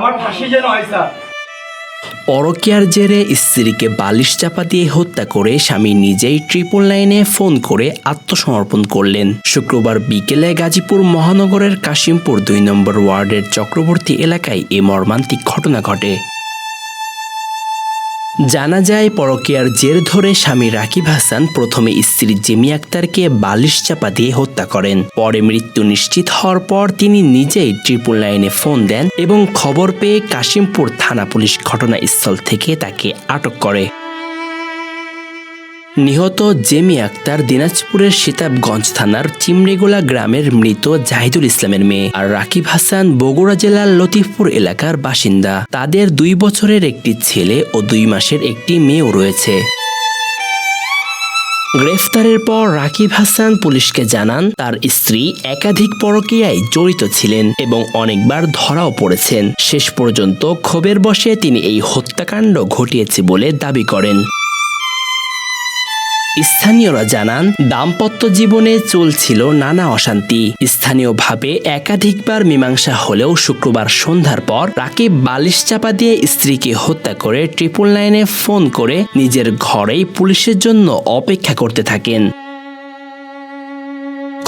আমার ফাঁসি যেন হয়, স্যার। পরকিয়ার জেরে স্ত্রীকে বালিশ চাপা দিয়ে হত্যা করে স্বামী নিজেই ট্রিপল লাইনে ফোন করে আত্মসমর্পণ করলেন। শুক্রবার বিকেলে গাজীপুর মহানগরের কাশিমপুর দুই নম্বর ওয়ার্ডের চক্রবর্তী এলাকায় এ মর্মান্তিক ঘটনা ঘটে। জানা যায়, পরকিয়ার জের ধরে স্বামী রাকিব হাসান প্রথমে স্ত্রী জেমি আক্তারকে বালিশ চাপা দিয়ে হত্যা করেন। পরে মৃত্যু নিশ্চিত হওয়ার পর তিনি নিজেই ট্রিপল লাইনে ফোন দেন এবং খবর পেয়ে কাশিমপুর থানা পুলিশ ঘটনাস্থল থেকে তাকে আটক করে। নিহত জেমি আক্তার দিনাজপুরের সীতাবগঞ্জ থানার চিমড়িগোলা গ্রামের মৃত জাহিদুল ইসলামের মেয়ে আর রাকিব হাসান বগুড়া জেলার লতিফপুর এলাকার বাসিন্দা। তাদের দুই বছরের একটি ছেলে ও দুই মাসের একটি মেয়েও রয়েছে। গ্রেফতারের পর রাকিব হাসান পুলিশকে জানান, তার স্ত্রী একাধিক পরকীয়ায় জড়িত ছিলেন এবং অনেকবার ধরাও পড়েছেন। শেষ পর্যন্ত ক্ষোভের বশে তিনি এই হত্যাকাণ্ড ঘটিয়েছে বলে দাবি করেন। স্থানীয়রা জানান, দাম্পত্য জীবনে চলছিল নানা অশান্তি। স্থানীয়ভাবে একাধিকবার মীমাংসা হলেও শুক্রবার সন্ধ্যার পর রাকিব বালিশ চাপা দিয়ে স্ত্রীকে হত্যা করে ট্রিপল নাইনে ফোন করে নিজের ঘরেই পুলিশের জন্য অপেক্ষা করতে থাকেন।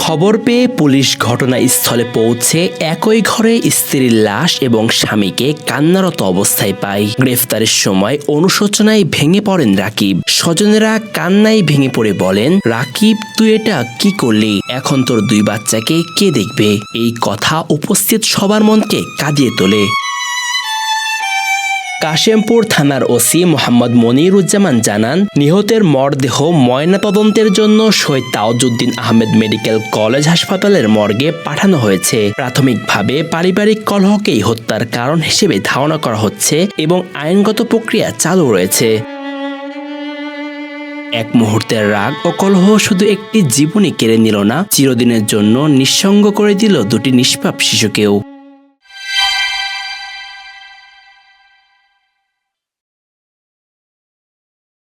খবর পেয়ে পুলিশ ঘটনাস্থলে পৌঁছে একই ঘরে স্ত্রীর লাশ এবং স্বামীকে কান্নারত অবস্থায় পায়। গ্রেফতারের সময় অনুশোচনায় ভেঙে পড়েন রাকিব। স্বজনেরা কান্নায় ভেঙে পড়ে বলেন, রাকিব, তুই এটা কি করলি? এখন তোর দুই বাচ্চাকে কে দেখবে? এই কথা উপস্থিত সবার মনকে কাঁদিয়ে তোলে। কাশেমপুর থানার ওসি মোহাম্মদ মনিরুজ্জামান জানান, নিহতের মরদেহ ময়নাতদন্তের জন্য শহীদ তাওজুদ্দিন আহমেদ মেডিকেল কলেজ হাসপাতালের মর্গে পাঠানো হয়েছে। প্রাথমিকভাবে পারিবারিক কলহকেই হত্যার কারণ হিসেবে ধারণা করা হচ্ছে এবং আইনগত প্রক্রিয়া চালু রয়েছে। এক মুহূর্তের রাগ ও কলহ শুধু একটি জীবনই কেড়ে নিল না, চিরদিনের জন্য নিঃসঙ্গ করে দিল দুটি নিষ্পাপ শিশুকেও।